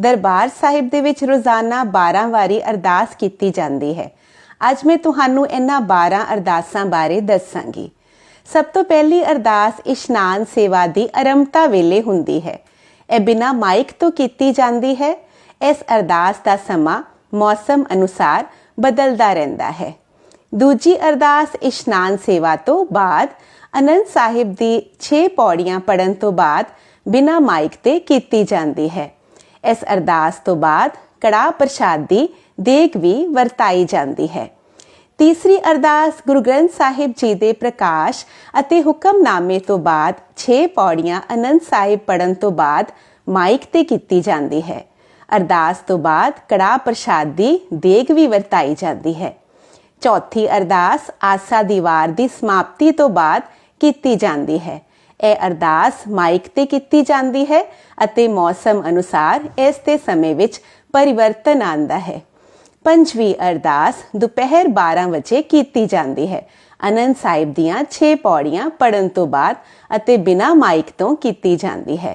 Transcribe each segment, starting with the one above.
ਦਰਬਾਰ ਸਾਹਿਬ ਦੇ ਵਿੱਚ ਰੋਜ਼ਾਨਾ 12 ਵਾਰੀ ਅਰਦਾਸ ਕੀਤੀ ਜਾਂਦੀ ਹੈ। ਅੱਜ ਮੈਂ ਤੁਹਾਨੂੰ ਇਹਨਾਂ 12 ਅਰਦਾਸਾਂ ਬਾਰੇ ਦੱਸਾਂਗੀ। ਸਭ ਤੋਂ ਪਹਿਲੀ ਅਰਦਾਸ ਇਸ਼ਨਾਨ ਸੇਵਾ ਦੀ ਆਰੰਭਤਾ ਵੇਲੇ ਹੁੰਦੀ ਹੈ। ਇਹ ਬਿਨਾ ਮਾਈਕ ਤੋਂ ਕੀਤੀ ਜਾਂਦੀ ਹੈ। ਇਸ ਅਰਦਾਸ ਦਾ ਸਮਾਂ ਮੌਸਮ ਅਨੁਸਾਰ ਬਦਲਦਾ ਰਹਿੰਦਾ ਹੈ। ਦੂਜੀ ਅਰਦਾਸ ਇਸ਼ਨਾਨ ਸੇਵਾ ਤੋਂ ਬਾਅਦ ਅਨੰਦ ਸਾਹਿਬ ਦੀ 6 ਪੌੜੀਆਂ ਪੜਨ ਤੋਂ ਬਾਅਦ ਬਿਨਾ ਮਾਈਕ ਤੇ ਕੀਤੀ ਜਾਂਦੀ ਹੈ। ਇਸ ਅਰਦਾਸ ਤੋਂ ਬਾਅਦ ਕੜਾ ਪ੍ਰਸ਼ਾਦ ਦੀ ਦੇਗ ਵੀ ਵਰਤਾਈ ਜਾਂਦੀ ਹੈ। ਤੀਸਰੀ ਅਰਦਾਸ ਗੁਰੂ ਗ੍ਰੰਥ ਸਾਹਿਬ ਜੀ ਦੇ ਪ੍ਰਕਾਸ਼ ਅਤੇ ਹੁਕਮਨਾਮੇ ਤੋਂ ਬਾਅਦ 6 ਪੌੜੀਆਂ ਅਨੰਦ ਸਾਹਿਬ ਪੜਨ ਤੋਂ ਬਾਅਦ ਮਾਈਕ ਤੇ ਕੀਤੀ ਜਾਂਦੀ ਹੈ। ਅਰਦਾਸ ਤੋਂ ਬਾਅਦ ਕੜਾ ਪ੍ਰਸ਼ਾਦ ਦੀ ਦੇਗ ਵੀ ਵਰਤਾਈ ਜਾਂਦੀ ਹੈ। ਚੌਥੀ ਅਰਦਾਸ ਆਸਾ ਦੀਵਾਰ ਦੀ ਸਮਾਪਤੀ ਤੋਂ ਬਾਅਦ ਕੀਤੀ ਜਾਂਦੀ ਹੈ। ਇਹ ਅਰਦਾਸ ਮਾਈਕ ਤੇ ਕੀਤੀ ਜਾਂਦੀ ਹੈ ਅਤੇ ਮੌਸਮ ਅਨੁਸਾਰ ਇਸ ਦੇ ਸਮੇਂ ਵਿੱਚ ਪਰਿਵਰਤਨ ਆਂਦਾ ਹੈ। ਪੰਜਵੀਂ ਅਰਦਾਸ ਦੁਪਹਿਰ 12 ਵਜੇ ਕੀਤੀ ਜਾਂਦੀ ਹੈ। ਅਨੰਦ ਸਾਹਿਬ ਦੀਆਂ 6 ਪੌੜੀਆਂ ਪੜਨ ਤੋਂ ਬਾਅਦ ਅਤੇ ਬਿਨਾ ਮਾਈਕ ਤੋਂ ਕੀਤੀ ਜਾਂਦੀ ਹੈ।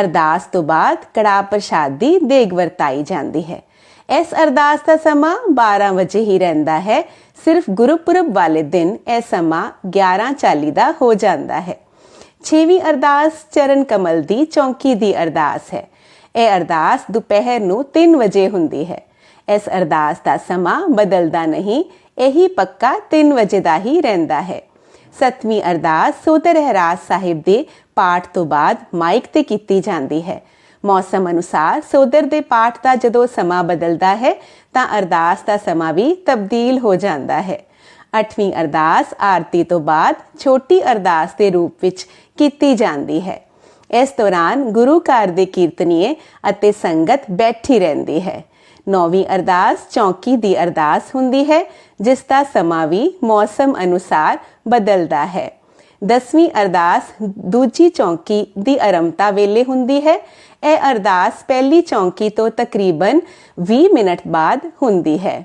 ਅਰਦਾਸ ਤੋਂ ਬਾਅਦ ਕੜਾ ਪ੍ਰਸ਼ਾਦ ਦੀ ਦੇਗ ਵਰਤਾਈ ਜਾਂਦੀ ਹੈ। ਇਸ ਅਰਦਾਸ ਦਾ ਸਮਾਂ 12 ਵਜੇ ਹੀ ਰਹਿੰਦਾ ਹੈ। ਸਿਰਫ ਗੁਰਪੁਰਬ ਵਾਲੇ ਦਿਨ ਇਹ ਸਮਾਂ 11:40 ਦਾ ਹੋ ਜਾਂਦਾ ਹੈ। ਛੇਵੀਂ ਅਰਦਾਸ ਚਰਨ ਕਮਲ ਦੀ ਚੌਂਕੀ ਦੀ ਅਰਦਾਸ ਹੈ। ਇਹ ਅਰਦਾਸ ਦੁਪਹਿਰ ਨੂੰ 3 ਵਜੇ ਹੁੰਦੀ ਹੈ। ਇਸ ਅਰਦਾਸ ਦਾ ਸਮਾਂ ਬਦਲਦਾ ਨਹੀਂ, ਇਹੀ ਪੱਕਾ 3 ਵਜੇ ਦਾ ਹੀ ਰਹਿੰਦਾ ਹੈ। ਸਤਵੀਂ ਅਰਦਾਸ ਸੋਦਰ ਰਹਿਰਾਸ ਸਾਹਿਬ ਦੇ ਪਾਠ ਤੋਂ ਬਾਅਦ ਮਾਈਕ ਤੇ ਕੀਤੀ ਜਾਂਦੀ ਹੈ। ਮੌਸਮ ਅਨੁਸਾਰ ਸੋਦਰ ਦੇ ਪਾਠ ਦਾ ਜਦੋਂ ਸਮਾਂ ਬਦਲਦਾ ਹੈ, ਤਾਂ ਅਰਦਾਸ ਦਾ ਸਮਾਂ ਵੀ ਤਬਦੀਲ ਹੋ ਜਾਂਦਾ ਹੈ। ਅੱਠਵੀਂ ਅਰਦਾਸ ਆਰਤੀ ਤੋਂ ਬਾਅਦ ਛੋਟੀ ਅਰਦਾਸ ਦੇ ਰੂਪ ਵਿੱਚ ਕੀਤੀ ਜਾਂਦੀ ਹੈ। ਇਸ ਦੌਰਾਨ ਗੁਰੂ ਘਰ ਦੇ ਕੀਰਤਨੀਏ ਅਤੇ ਸੰਗਤ ਬੈਠੀ ਰਹਿੰਦੀ ਹੈ। ਨੌਵੀਂ ਅਰਦਾਸ ਚੌਂਕੀ ਦੀ ਅਰਦਾਸ ਹੁੰਦੀ ਹੈ, ਜਿਸ ਦਾ ਸਮਾਂ ਵੀ ਮੌਸਮ ਅਨੁਸਾਰ ਬਦਲਦਾ ਹੈ। ਦਸਵੀਂ ਅਰਦਾਸ ਦੂਜੀ ਚੌਂਕੀ ਦੀ ਆਰੰਭਤਾ ਵੇਲੇ ਹੁੰਦੀ ਹੈ। ਇਹ ਅਰਦਾਸ ਪਹਿਲੀ ਚੌਂਕੀ ਤੋਂ ਤਕਰੀਬਨ 20 ਮਿੰਟ ਬਾਅਦ ਹੁੰਦੀ ਹੈ।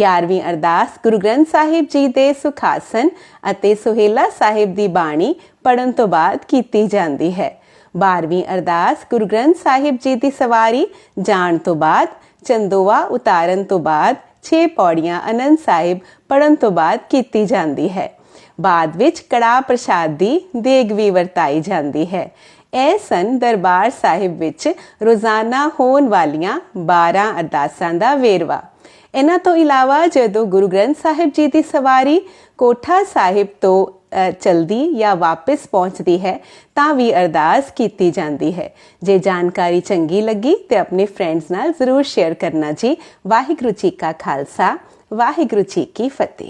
11ਵੀਂ ਅਰਦਾਸ ਗੁਰੂ ਗ੍ਰੰਥ ਸਾਹਿਬ ਜੀ ਦੇ ਸੁਖਾਸਨ ਅਤੇ ਸੁਹੇਲਾ ਸਾਹਿਬ ਦੀ ਬਾਣੀ ਪੜਨ ਤੋਂ ਬਾਅਦ ਕੀਤੀ ਜਾਂਦੀ ਹੈ। 12ਵੀਂ ਅਰਦਾਸ ਗੁਰੂ ਗ੍ਰੰਥ ਸਾਹਿਬ ਜੀ ਦੀ ਸਵਾਰੀ ਜਾਣ ਤੋਂ ਬਾਅਦ ਚੰਦੋਵਾ ਉਤਾਰਨ ਤੋਂ ਬਾਅਦ 6 ਪੌੜੀਆਂ ਅਨੰਦ ਸਾਹਿਬ ਪੜਨ ਤੋਂ ਬਾਅਦ ਕੀਤੀ ਜਾਂਦੀ ਹੈ। ਬਾਅਦ ਵਿੱਚ ਕੜਾ ਪ੍ਰਸ਼ਾਦ ਦੀ ਦੇਗ ਵੀ ਵਰਤਾਈ ਜਾਂਦੀ ਹੈ। ਇਹ ਸਨ ਦਰਬਾਰ ਸਾਹਿਬ ਵਿੱਚ ਰੋਜ਼ਾਨਾ ਹੋਣ ਵਾਲੀਆਂ 12 ਅਰਦਾਸਾਂ ਦਾ ਵੇਰਵਾ। ਇਹਨਾਂ ਤੋਂ ਇਲਾਵਾ ਜਦੋਂ ਗੁਰੂ ਗ੍ਰੰਥ ਸਾਹਿਬ ਜੀ ਦੀ ਸਵਾਰੀ ਕੋਠਾ ਸਾਹਿਬ ਤੋਂ ਚਲਦੀ ਜਾਂ ਵਾਪਸ ਪਹੁੰਚਦੀ ਹੈ, ਤਾਂ ਵੀ ਅਰਦਾਸ ਕੀਤੀ ਜਾਂਦੀ ਹੈ। ਜੇ ਜਾਣਕਾਰੀ ਚੰਗੀ ਲੱਗੀ ਤੇ ਆਪਣੇ ਫਰੈਂਡਸ ਨਾਲ ਜ਼ਰੂਰ ਸ਼ੇਅਰ ਕਰਨਾ ਜੀ। ਵਾਹਿਗੁਰੂ ਜੀ ਕਾ ਖਾਲਸਾ, ਵਾਹਿਗੁਰੂ ਜੀ ਕੀ ਫਤਿਹ।